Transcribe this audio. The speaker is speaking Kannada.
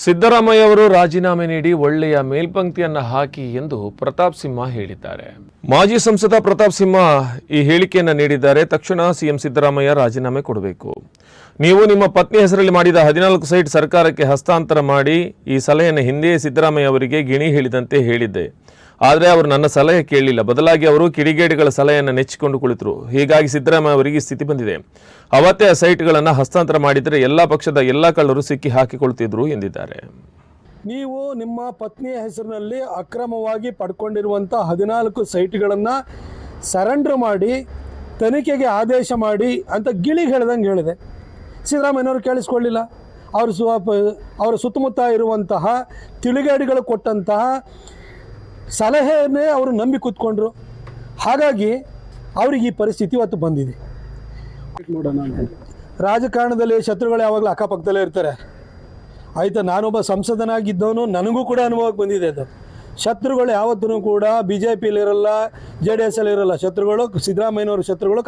ಸಿದ್ದರಾಮಯ್ಯ ಅವರು ರಾಜೀನಾಮೆ ನೀಡಿ ಒಳ್ಳೆಯ ಮೇಲ್ಪಂಕ್ತಿಯನ್ನು ಹಾಕಿ ಎಂದು ಪ್ರತಾಪ್ ಸಿಂಹ ಹೇಳಿದ್ದಾರೆ. ಮಾಜಿ ಸಂಸದ ಪ್ರತಾಪ್ ಸಿಂಹ ಈ ಹೇಳಿಕೆಯನ್ನು ನೀಡಿದ್ದಾರೆ. ತಕ್ಷಣ ಸಿಎಂ ಸಿದ್ದರಾಮಯ್ಯ ರಾಜೀನಾಮೆ ಕೊಡಬೇಕು. ನೀವು ನಿಮ್ಮ ಪತ್ನಿ ಹೆಸರಲ್ಲಿ ಮಾಡಿದ ಹದಿನಾಲ್ಕು ಸೈಟ್ ಸರ್ಕಾರಕ್ಕೆ ಹಸ್ತಾಂತರ ಮಾಡಿ ಈ ಸಲಹೆಯನ್ನು ಹಿಂದೆಯೇ ಸಿದ್ದರಾಮಯ್ಯ ಅವರಿಗೆ ಗಿಣಿ ಹೇಳಿದಂತೆ ಹೇಳಿದ್ದೆ. ಆದರೆ ಅವರು ನನ್ನ ಸಲಹೆ ಕೇಳಲಿಲ್ಲ. ಬದಲಾಗಿ ಅವರು ಕಿಡಿಗೇಡಿಗಳ ಸಲಹೆಯನ್ನು ನೆಚ್ಚಿಕೊಂಡು ಕುಳಿತರು. ಹೀಗಾಗಿ ಸಿದ್ದರಾಮಯ್ಯ ಅವರಿಗೆ ಸ್ಥಿತಿ ಬಂದಿದೆ. ಅವತ್ತೇ ಆ ಸೈಟ್ಗಳನ್ನು ಹಸ್ತಾಂತರ ಮಾಡಿದರೆ ಎಲ್ಲ ಪಕ್ಷದ ಎಲ್ಲ ಕಳ್ಳರು ಸಿಕ್ಕಿ ಹಾಕಿಕೊಳ್ತಿದ್ರು ಎಂದಿದ್ದಾರೆ. ನೀವು ನಿಮ್ಮ ಪತ್ನಿಯ ಹೆಸರಿನಲ್ಲಿ ಅಕ್ರಮವಾಗಿ ಪಡ್ಕೊಂಡಿರುವಂಥ ಹದಿನಾಲ್ಕು ಸೈಟ್ಗಳನ್ನು ಸರೆಂಡರ್ ಮಾಡಿ, ತನಿಖೆಗೆ ಆದೇಶ ಮಾಡಿ ಅಂತ ಗಿಳಿ ಹೇಳ್ದಂಗೆ ಹೇಳಿದೆ. ಸಿದ್ದರಾಮಯ್ಯನವರು ಕೇಳಿಸ್ಕೊಳ್ಳಿಲ್ಲ. ಅವರು ಸ್ವ ಅವರ ಸುತ್ತಮುತ್ತ ಇರುವಂತಹ ತಿಳಿಗೇಡಿಗಳು ಕೊಟ್ಟಂತಹ ಸಲಹೆಯನ್ನೇ ಅವರು ನಂಬಿ ಕೂತ್ಕೊಂಡ್ರು. ಹಾಗಾಗಿ ಅವ್ರಿಗೆ ಈ ಪರಿಸ್ಥಿತಿ ಇವತ್ತು ಬಂದಿದೆ. ರಾಜಕಾರಣದಲ್ಲಿ ಶತ್ರುಗಳು ಯಾವಾಗಲೂ ಅಕ್ಕಪಕ್ಕದಲ್ಲೇ ಇರ್ತಾರೆ. ಆಯಿತಾ, ನಾನೊಬ್ಬ ಸಂಸದನಾಗಿದ್ದವನು ನನಗೂ ಕೂಡ ಅನುಭವಕ್ಕೆ ಬಂದಿದೆ ಅದು. ಶತ್ರುಗಳು ಯಾವತ್ತೂ ಕೂಡ ಬಿ ಜೆ ಪಿಲಿರಲ್ಲ ಜೆ ಡಿ ಎಸ್ ಇರಲ್ಲ ಶತ್ರುಗಳು ಸಿದ್ದರಾಮಯ್ಯನವ್ರ ಶತ್ರುಗಳು